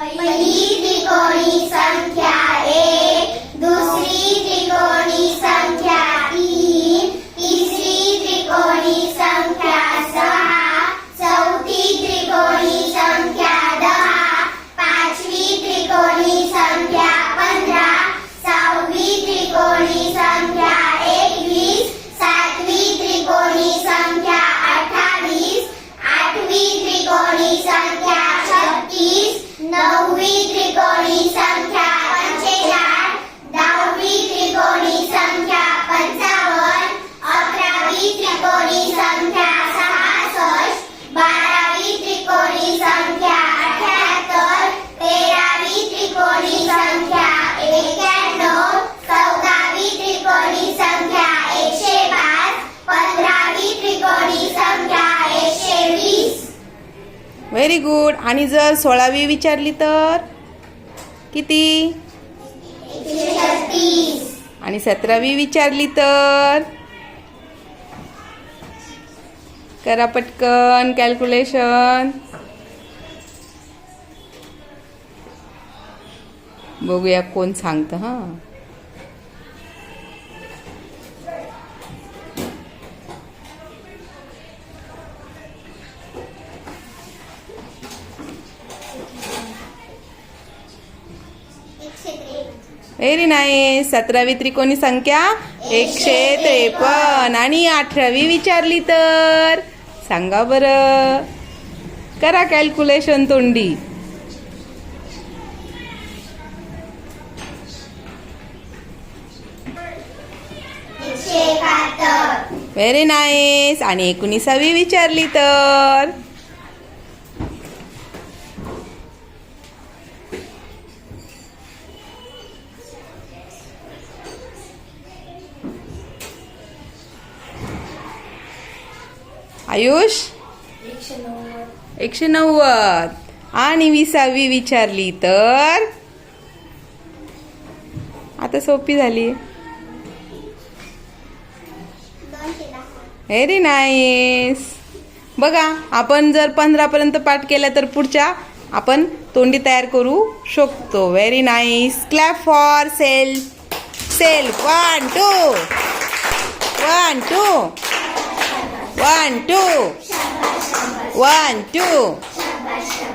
पहिली त्रिकोणी નવવી ત્રિકોણી સંખ્યા व्हेरी गुड आणि जर सोळावी विचारली तर? किती? आणि सतरावी विचारली तर? करा पटकन कॅल्क्युलेशन बघूया कोण सांगतं हा. व्हेरी नाईस सतरावी त्रिकोणी संख्या एकशे त्रेपन्न. आणि अठरावी विचारली तर? सांगा बरं. करा कॅल्क्युलेशन तोंडी. व्हेरी नाईस आणि एकोणीसावी विचारली तर? आयुष? एकशे नव्वद. आणि विसावी विचारली तर? आता सोपी झाली. Very nice. बघा आपण जर पंधरापर्यंत पाठ केला तर पुढच्या आपण तोंडी तयार करू शकतो. Very nice clap for self self one two one two One, two. One, two.